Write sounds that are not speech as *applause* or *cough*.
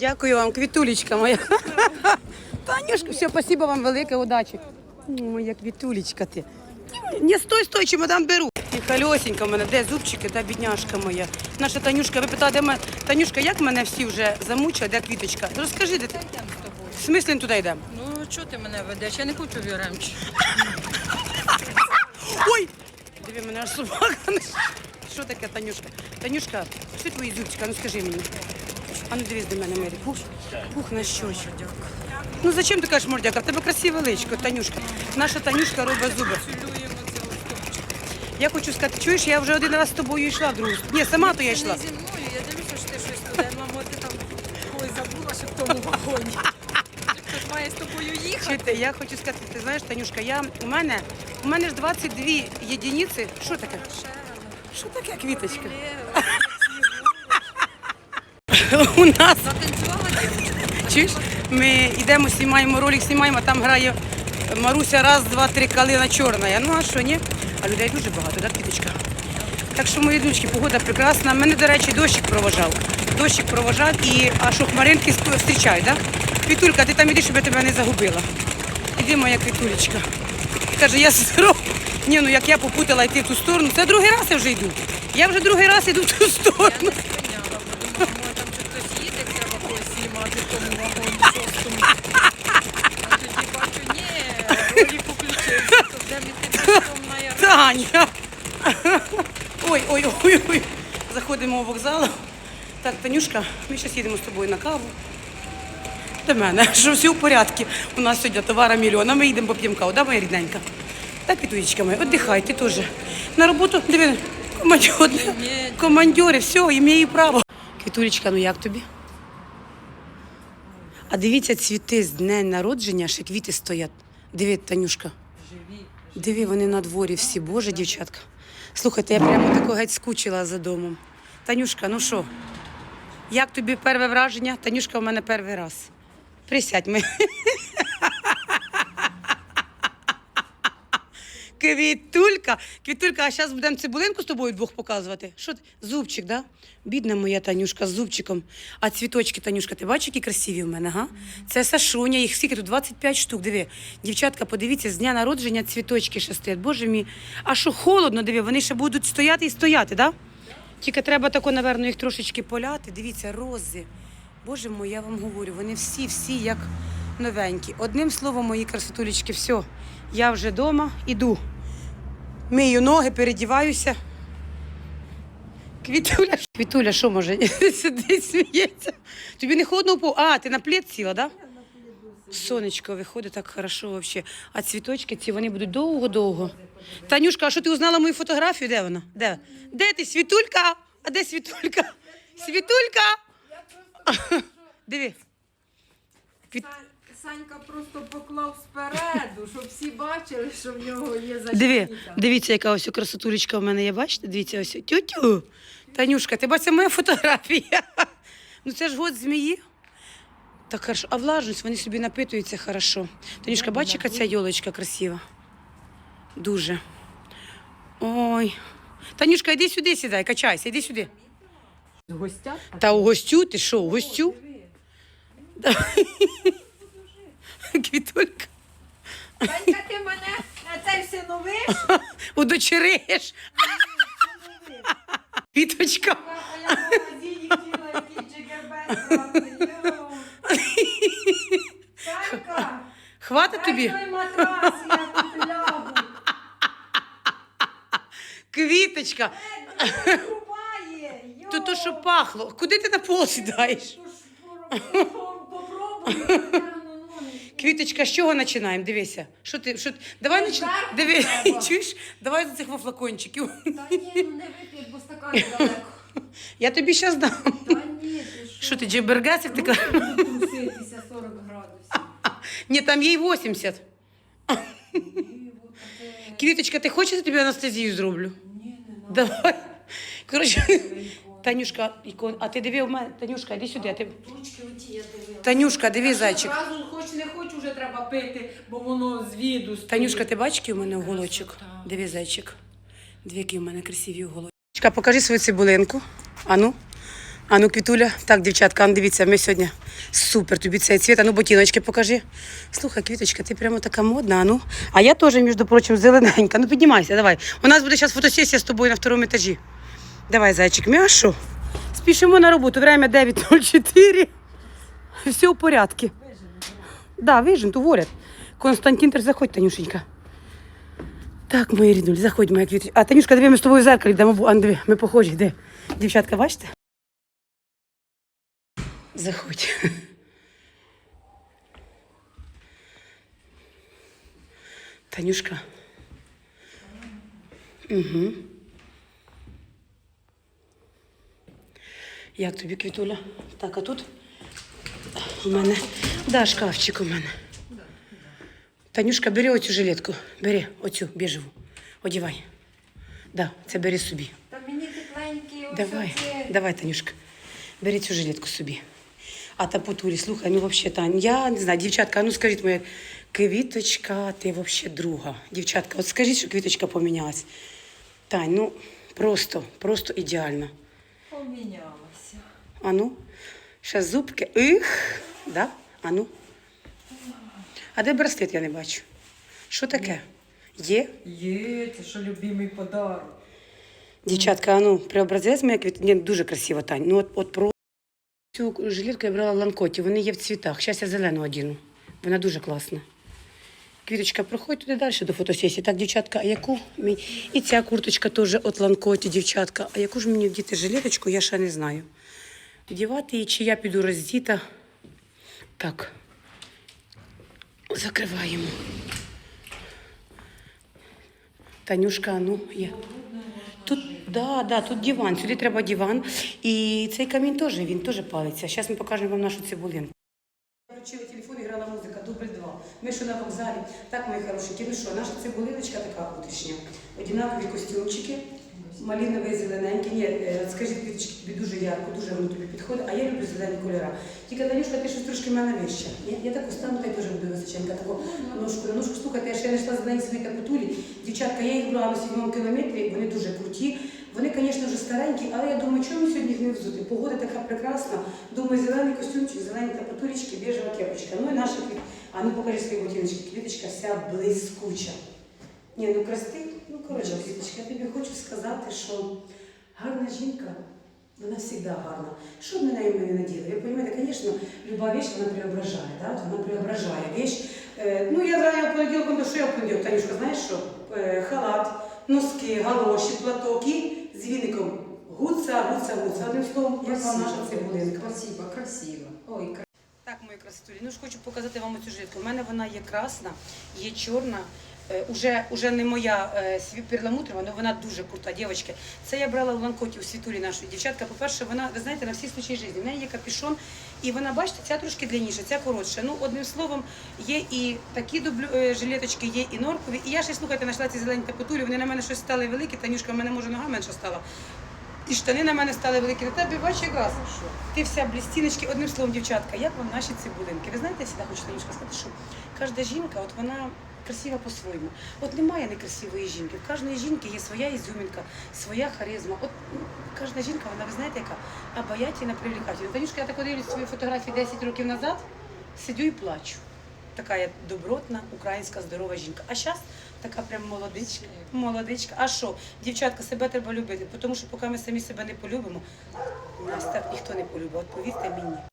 Дякую вам, квітулечка моя. *laughs* Танюшка, все, спасибо вам велике, удачі. Моя квітулечка ти. Не стой, стой, чемодан беру. І колесенька в мене, де зубчики, та бідняшка моя. Наша Танюшка, ви питали, де мене. Танюшка, як мене всі вже замучили, де квіточка? Розкажи, де ти? В смислі туди йдемо? Ну, чого ти мене ведеш? Я не хочу в Яремчі. *laughs* Ой! Диви, мене аж собака. Що таке, Танюшка? Танюшка, що твої зубчика? Ну скажи мені. А ну дивись до мене, Мері. Пух, пух на щочку. Ну зачем ти кажеш мордяка? В тебе красиве личко, Танюшка. Наша Танюшка робить зуби. Я хочу сказати, чуєш, я вже один раз з тобою йшла в другу. Ні, сама то я йшла. зі мною, я дивлюся, що ти щось туди. Мамо, ти там ой, забула, що в тому вагоні. Хтось має з тобою їхати. Чуєте, я хочу сказати, ти знаєш, Танюшка, я у мене у мене ж 22 єдиниці. Що таке? Що таке квіточка? *laughs* У нас. Чуєш? Ми йдемо, знімаємо ролик, знімаємо, а там грає Маруся раз, два, три, калина чорна. Ну а що, ні? А людей дуже багато, так, квіточка? Так що, мої дочки, погода прекрасна. Мене, до речі, дощик провожав. Дощик провожав і а що хмаринки зустрічають, так? Квітулька, ти там іди, щоб я тебе не загубила. Іди, моя квітулечка. Каже, я здоров. Ні, ну як я попутала йти в ту сторону, це другий раз я вже йду. Я вже другий раз йду в ту сторону. не спиняла, подумала, може там чи хтось їде, треба когось знімати в тому вагоні шостому. А тоді бачу, ні, ролик включився, то де ми пішов на Ой, ой, ой, ой. Заходимо у вокзал. Так, Танюшка, ми зараз їдемо з тобою на каву. До мене, що все в порядку. У нас сьогодні товара мільйон, а ми їдемо поп'ємо каву, да, моя рідненька? Так, Вітулечка моя, віддихай, ти теж. На роботу, диви, командьори, командьори, все, імею право. Квітулечка, ну як тобі? А дивіться, цвіти з дня народження, ще квіти стоять. Диви, Танюшка. Диви, вони на дворі всі, боже, дівчатка. Слухайте, я прямо тако геть скучила за домом. Танюшка, ну що? Як тобі перше враження? Танюшка, у мене перший раз. Присядь ми. *laughs* Квітулька, квітулька, а зараз будемо цибулинку з тобою двох показувати. Що ти? Зубчик, да? Бідна моя Танюшка з зубчиком. А цвіточки, Танюшка, ти бачиш, які красиві в мене, га? Це Сашуня, їх скільки тут 25 штук. Диви. Дівчатка, подивіться, з дня народження цвіточки ще стоять. Боже мій. А що холодно, диви, вони ще будуть стояти і стояти, да? Тільки треба тако, напевно, їх трошечки поляти. Дивіться, рози. Боже мой, я вам говорю, вони всі, всі як новенькі. Одним словом, мої красотулечки, все. Я вже вдома, іду. Мию ноги, передіваюся. Квітуля, Квітуля, що може? *laughs* Сидить, сміється. Тобі не холодно по. А, ти на плед сіла, так? Да? Сонечко виходить так хорошо взагалі. А цвіточки ці вони будуть довго-довго. Танюшка, а що ти узнала мою фотографію? Де вона? Де? Де ти? Світулька? А де світулька? Світулька? *laughs* Диви. Квіт... Санька просто поклав спереду, щоб всі бачили, що в нього є защита. дивіться, яка ось красотулечка в мене є. Бачите? Дивіться, ось тю-тю. Танюшка, ти бачиш, це моя фотографія. *laughs* Ну це ж год змії. Так хорошо. А влажність, вони собі напитуються хорошо. Танюшка, бачиш, яка ця йолочка красива? Дуже. Ой. Танюшка, йди сюди, сідай, качайся, йди сюди. Гостя? Та у гостю, ти що, у гостю? *laughs* Квітулька. Санька, ти мене на цей всиновиш? Удочериш. Квіточка. Я в магазині хотіла який ЧГБ брати. Йоу. Санька, Хватить тобі? той матрас, я тут лягу. Квіточка. Рубає, йоу. То то, що пахло. Куди ти на пол сідаєш? То ж попробуй, потягну ноги. Квіточка, з чого починаємо? Дивися. Що ти, що... Давай починаємо. Зверху Диви, треба. *laughs* чуєш? Давай з цих флакончиків. Та ні, ну не вип'єш, бо стакан далеко. *laughs* Я тобі зараз дам. Та ні, ти що? Що ти, джебергасик? Ти... кажеш? Буду труситися 40 градусів. *laughs* Ні, там є й 80. Ні, от таке. Квіточка, ти хочеш, я тобі анестезію зроблю? Ні, не надо. Давай. Коротше, Танюшка, ікон- а ти диви в мене. Танюшка, іди сюди. а Ти... Ручки оті я дивилася. Танюшка, диви, зайчик. Зразу хоч не хоч уже треба пити, бо воно з віду стоїть. Танюшка, ти бачиш, який у мене уголочок? Красота. Диви, зайчик. Дві які у мене красиві уголочки. Покажи свою цибулинку. Ану. А ну, Квітуля, так, дівчатка, а ну, дивіться, ми сьогодні супер, тобі цей цвіт, а ну ботиночки покажи. Слухай, Квіточка, ти прямо така модна, а ну. А я теж, між прочим, зелененька. Ну піднімайся, давай. У нас буде зараз фотосесія з тобою на второму етажі. Давай, зайчик, м'яшу. Спішимо на роботу, время 9.04. Все в порядку. Да, вижен, то ворят. Константин, ти заходь, Танюшенька. Так, мої ріднулі, заходь, моя квіточка. А, Танюшка, диви, з тобою в зеркалі йдемо. бу- А, ми похожі, де? Дівчатка, бачите? Заходь. Танюшка. Угу. Як тобі, Квітуля? Так, а тут у мене. Да, шкафчик у мене. Танюшка, бери оцю жилетку. Бери оцю біжеву. Одівай. Да, це бери собі. Та мені тепленькі Давай, давай, Танюшка. Бери цю жилетку собі. А та потурі, слухай, ну взагалі, Тань, я не знаю, дівчатка, а ну скажіть моя, квіточка, ти взагалі друга. Дівчатка, от скажіть, що квіточка помінялась. Тань, ну просто, просто ідеально. Помінялася. А ну, ще зубки. Их, да? А ну. А де браслет я не бачу? Що таке? Є? Є, це що любимий подарок. Дівчатка, а ну, преобразець моя квіт... Ні, дуже красиво, Тань. Ну, от, от про цю жилетку я брала в ланкоті, вони є в цвітах. Зараз я зелену одіну. Вона дуже класна. Квіточка, проходь туди далі до фотосесії. Так, дівчатка, а яку мені... І ця курточка теж от ланкоті, дівчатка. А яку ж мені вдіти жилеточку, я ще не знаю. Вдівати її, чи я піду роздіта. Так. Закриваємо. Танюшка, ну, я. Тут, да, да, тут диван, сюди треба диван. І цей камінь теж, він теж палиться. Зараз ми покажемо вам нашу цибулинку. Включила телефон грала музика, дубль два. Ми що на вокзалі. Так, мої хорошенькі, ну що, наша цибулиночка така утрішня. Одинакові костюмчики, малиновий, зелененький. Ні, е, скажи, квіточки, тобі дуже ярко, дуже воно тобі підходить, а я люблю зелені кольори. Тільки, Танюшка, ти щось трошки в мене вища. Я, я таку стану, та й теж буду височенька, таку ножку на ножку. Слухайте, я ще не йшла зелені свої капутулі. Дівчатка, я їх брала на сьомому кілометрі, вони дуже круті. Вони, звісно, вже старенькі, але я думаю, чому сьогодні їх не взути? Погода така прекрасна. Думаю, зелений костюмчик, зелені тапатурічки, біжева кепочка. Ну і наша квіт. А ну покажи свої ботиночки. Квіточка вся блискуча. Ні, ну красти, ну коротше, квіточка, я тобі хочу сказати, що гарна жінка, вона завжди гарна. Що б на неї ми не наділи? Ви розумієте, звісно, люба вещь, вона преображає, да? Вона преображає вещь. Е, ну, я знаю, понеділок, ну що я в понеділок, Танюшка, знаєш що? Е, халат, носки, галоші, платок і з віником. Гуца, гуца, гуца. Одним словом, як вам наша цибулинка. Красиво, красиво. Ой, красиво. Так, мої красотулі, ну ж хочу показати вам цю жилетку. У мене вона є красна, є чорна. Е, Уже, уже не моя е, перламутрова, але вона дуже крута, дівчатки. Це я брала в ланкоті у світулі нашої дівчатка. По-перше, вона, ви знаєте, на всі случаї життя. В неї є капюшон, і вона, бачите, ця трошки длинніша, ця коротша. Ну, одним словом, є і такі дублю, е, жилеточки, є і норкові. І я ще, слухайте, знайшла ці зелені капутулі, вони на мене щось стали великі, Танюшка, в мене може нога менша стала. І штани на мене стали великі. На тебе бачиш якраз. Ти вся блістіночки, одним словом, дівчатка, як вам наші цибулинки? Ви знаєте, я завжди хочу Танюшка сказати, що кожна жінка, от вона красива по-своєму. От немає некрасивої жінки. В кожної жінки є своя ізюмінка, своя харизма. От ну, кожна жінка, вона, ви знаєте, яка обаятельна, привлекательна. Танюшка, я так дивлюсь свої фотографії 10 років назад, сидю і плачу. Така я добротна, українська здорова жінка. А зараз така прям молодичка. Молодичка. А що? Дівчатка, себе треба любити, тому що поки ми самі себе не полюбимо, нас так ніхто не полюбить. От повірте мені.